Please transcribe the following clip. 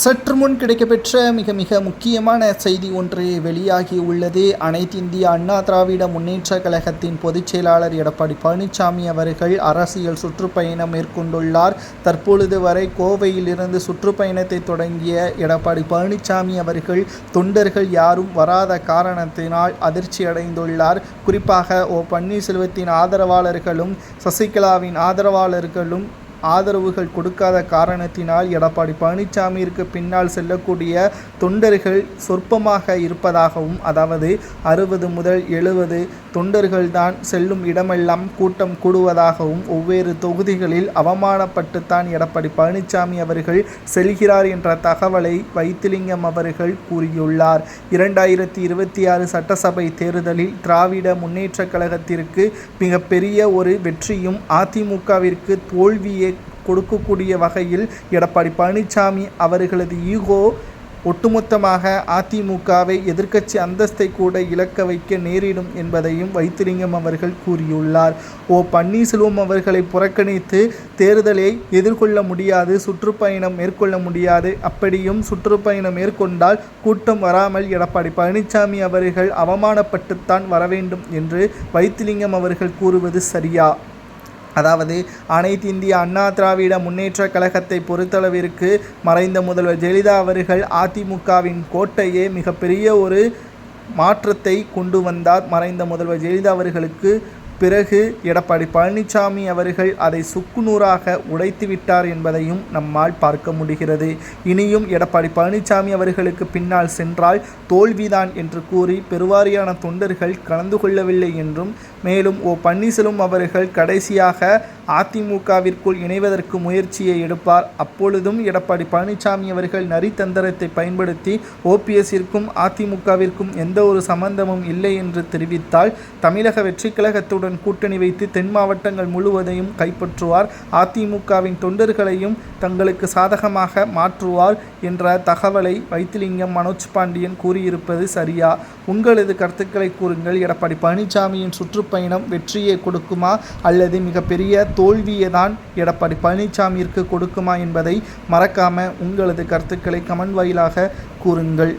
சற்று முன் கிடைக்கப்பெற்ற மிக மிக முக்கியமான செய்தி ஒன்று வெளியாகியுள்ளது அனைத்து இந்திய அண்ணா திராவிட முன்னேற்ற கழகத்தின் பொதுச் செயலாளர் எடப்பாடி பழனிசாமி அவர்கள் அரசியல் சுற்றுப்பயணம் மேற்கொண்டுள்ளார். தற்பொழுது வரை கோவையிலிருந்து சுற்றுப்பயணத்தை தொடங்கிய எடப்பாடி பழனிசாமி அவர்கள் தொண்டர்கள் யாரும் வராத காரணத்தினால் அதிர்ச்சி அடைந்துள்ளார். குறிப்பாக ஓ பன்னீர்செல்வத்தின் ஆதரவாளர்களும் சசிகலாவின் ஆதரவாளர்களும் ஆதரவுகள் கொடுக்காத காரணத்தினால் எடப்பாடி பழனிசாமியிற்கு பின்னால் செல்லக்கூடிய தொண்டர்கள் சொற்பமாக இருப்பதாகவும் அதாவது அறுபது முதல் எழுபது தொண்டர்கள் தான் செல்லும் இடமெல்லாம் கூட்டம் கூடுவதாகவும் ஒவ்வேறு தொகுதிகளில் அவமானப்பட்டுத்தான் எடப்பாடி பழனிசாமி அவர்கள் செல்கிறார் என்ற தகவலை வைத்திலிங்கம் அவர்கள் கூறியுள்ளார். இரண்டாயிரத்தி இருபத்தி ஆறு சட்டசபை தேர்தலில் திராவிட முன்னேற்ற கழகத்திற்கு மிகப்பெரிய ஒரு வெற்றியும் அதிமுகவிற்கு தோல்வியை கொடுக்கக்கூடிய வகையில் எடப்பாடி பழனிசாமி அவர்களது ஈகோ ஒட்டுமொத்தமாக அதிமுகவை எதிர்க்கட்சி அந்தஸ்தை கூட இழக்க வைக்க நேரிடும் என்பதையும் வைத்திலிங்கம் அவர்கள் கூறியுள்ளார். ஓ பன்னீர்செல்வம் அவர்களை புறக்கணித்து தேர்தலை எதிர்கொள்ள முடியாது சுற்றுப்பயணம் மேற்கொள்ள முடியாது அப்படியும் சுற்றுப்பயணம் மேற்கொண்டால் கூட்டம் வராமல் எடப்பாடி பழனிசாமி அவர்கள் அவமானப்பட்டுத்தான் வர வேண்டும் என்று வைத்திலிங்கம் அவர்கள் கூறுவது சரியா? அதாவது அனைத்து இந்திய அண்ணா திராவிட முன்னேற்ற கழகத்தை பொறுத்தளவிற்கு மறைந்த முதல்வர் ஜெயலலிதா அவர்கள் அதிமுகவின் கோட்டையே மிகப்பெரிய ஒரு மாற்றத்தை கொண்டு வந்தார். மறைந்த முதல்வர் ஜெயலலிதா அவர்களுக்கு பிறகு எடப்பாடி பழனிசாமி அவர்கள் அதை சுக்குநூறாக உடைத்து விட்டார் என்பதையும் நம்மால் பார்க்க முடிகிறது. இனியும் எடப்பாடி பழனிசாமி அவர்களுக்கு பின்னால் சென்றால் தோல்விதான் என்று கூறி பெருவாரியான தொண்டர்கள் கலந்து கொள்ளவில்லை என்றும் மேலும் ஓ பன்னீர்செல்வம் அவர்கள் கடைசியாக அதிமுகவிற்குள் இணைவதற்கு முயற்சியை எடுப்பார். அப்பொழுதும் எடப்பாடி பழனிசாமி அவர்கள் நரித்தந்திரத்தை பயன்படுத்தி ஓபிஎஸ்ஸிற்கும் அதிமுகவிற்கும் எந்த ஒரு சம்பந்தமும் இல்லை என்று தெரிவித்தால் தமிழக வெற்றி கழகத்துடன் கூட்டணி வைத்து தென் மாவட்டங்கள் முழுவதையும் கைப்பற்றுவார். அதிமுகவின் தொண்டர்களையும் தங்களுக்கு சாதகமாக மாற்றுவார் என்ற தகவலை வைத்திலிங்கம் மனோஜ் பாண்டியன் கூறியிருப்பது சரியா? உங்களது கருத்துக்களை கூறுங்கள். எடப்பாடி பழனிசாமியின் சுற்றுப்பயணம் வெற்றியை கொடுக்குமா அல்லது மிகப்பெரிய தோல்வியை தான் எடப்பாடி பழனிசாமியிற்கு கொடுக்குமா என்பதை மறக்காம உங்களது கருத்துக்களை கமெண்ட் வாயிலாக கூறுங்கள்.